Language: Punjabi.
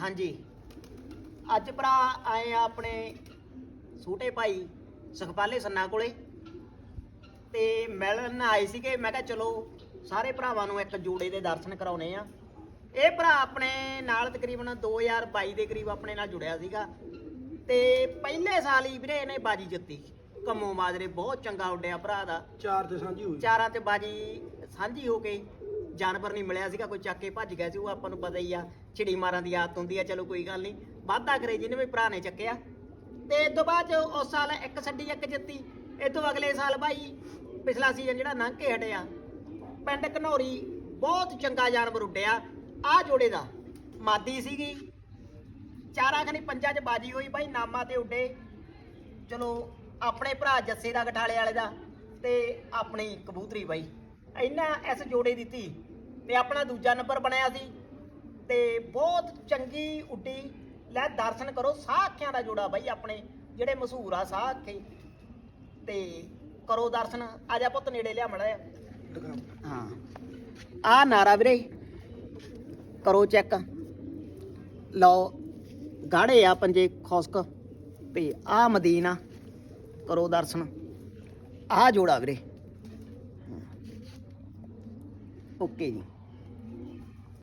ਹਾਂਜੀ। ਅੱਜ ਭਰਾ ਆਏ ਆ ਆਪਣੇ ਛੋਟੇ ਭਾਈ ਸੁਖਪਾਲੇ ਸੰਨਾ ਕੋਲੇ। ਤੇ ਮਿਲਣ ਆਏ ਸੀਗੇ ਮੈਂ ਕਿਹਾ ਚਲੋ ਸਾਰੇ ਭਰਾਵਾਂ ਨੂੰ ਇੱਕ ਜੋੜੇ ਦੇ ਦਰਸ਼ਨ ਕਰਾਉਣੇ ਆ। ਇਹ ਭਰਾ ਆਪਣੇ ਨਾਲ ਤਕਰੀਬਨ 2022 ਦੇ ਕਰੀਬ ਆਪਣੇ ਨਾਲ ਜੁੜਿਆ ਸੀਗਾ। ਤੇ ਪਹਿਲੇ ਸਾਲ ਹੀ ਵੀਰੇ ਇਹਨੇ ਬਾਜੀ ਜਿੱਤੀ। ਕੰਮੋ ਮਾਜਰੇ ਬਹੁਤ ਚੰਗਾ ਉੱਡਿਆ ਭਰਾ ਦਾ। ਚਾਰ ਤੇ ਸਾਂਝੀ ਹੋਈ। ਚਾਰਾਂ ਤੇ ਬਾਜੀ ਸਾਂਝੀ ਹੋ ਕੇ ਜਾਨਵਰ ਨਹੀਂ ਮਿਲਿਆ ਸੀਗਾ, ਕੋਈ ਚੱਕ ਕੇ ਭੱਜ ਗਿਆ ਸੀ, ਉਹ ਆਪਾਂ ਨੂੰ ਪਤਾ ਹੀ ਆ, ਛਿੜੀ ਮਾਰਾਂ ਦੀ ਆਦਤ ਹੁੰਦੀ ਆ, ਚਲੋ ਕੋਈ ਗੱਲ ਨਹੀਂ। ਵਾਧਾ ਕਰੇ ਜਿਹਨੇ ਵੀ ਭਰਾ ਨੇ ਚੱਕਿਆ। ਤੇ ਇਸ ਤੋਂ ਬਾਅਦ 'ਚ ਉਸ ਸਾਲ ਇੱਕ ਛੱਡੀ ਇੱਕ ਜਿੱਤੀ। ਇਹ ਤੋਂ ਅਗਲੇ ਸਾਲ ਭਾਈ ਪਿਛਲਾ ਸੀਜ਼ਨ ਜਿਹੜਾ ਲੰਘ ਕੇ ਹਟਿਆ। ਪਿੰਡ ਘਨੌਰੀ ਬਹੁਤ ਚੰਗਾ ਜਾਨਵਰ ਉੱਡਿਆ। ਆ ਜੋੜੇ ਦਾ ਮਾਦੀ ਸੀਗੀ। ਚਾਰਾਂ ਖਣੀ ਪੰਜਾਂ 'ਚ ਬਾਜੀ ਹੋਈ ਭਾਈ ਨਾਮਾ ਤੇ ਉੱਡੇ। ਚਲੋ, ਆਪਣੇ ਭਰਾ ਜੱਸੇ ਦਾ ਗਠਾਲੇ ਵਾਲੇ ਦਾ ਤੇ ਆਪਣੀ ਕਬੂਤਰੀ ਬਾਈ। ਇੰਨਾ ਇਸ ਜੋੜੇ ਦੀ ਧੀ। ਤੇ ਆਪਣਾ ਦੂਜਾ ਨੰਬਰ ਬਣਿਆ ਸੀ। ਤੇ ਬਹੁਤ ਚੰਗੀ ਉੱਡੀ। ਲੈ ਦਰਸ਼ਨ ਕਰੋ, ਸਾਹ ਅੱਖਾਂ ਦਾ ਜੋੜਾ ਬਾਈ ਆਪਣੇ, ਜਿਹੜੇ ਮਸ਼ਹੂਰ ਆ ਸਾਹ ਅੱਖੇ। ਤੇ ਕਰੋ ਦਰਸ਼ਨ ਆ ਜਾ ਪੁੱਤ ਨੇੜੇ ਲਿਆ ਮੜਾ ਹਾਂ। ਆ ਨਾਰਾ ਵੀਰੇ। ਕਰੋ ਚੈੱਕ। ਲਓ, ਗਾੜੇ ਆ ਪੰਜੇ ਖੁਸਕ। ਤੇ ਆ ਮਦੀਨਾ ਕਰੋ ਦਰਸ਼ਨ। ਆ ਜੋੜਾ ਵੀਰੇ। ਓਕੇ ਜੀ।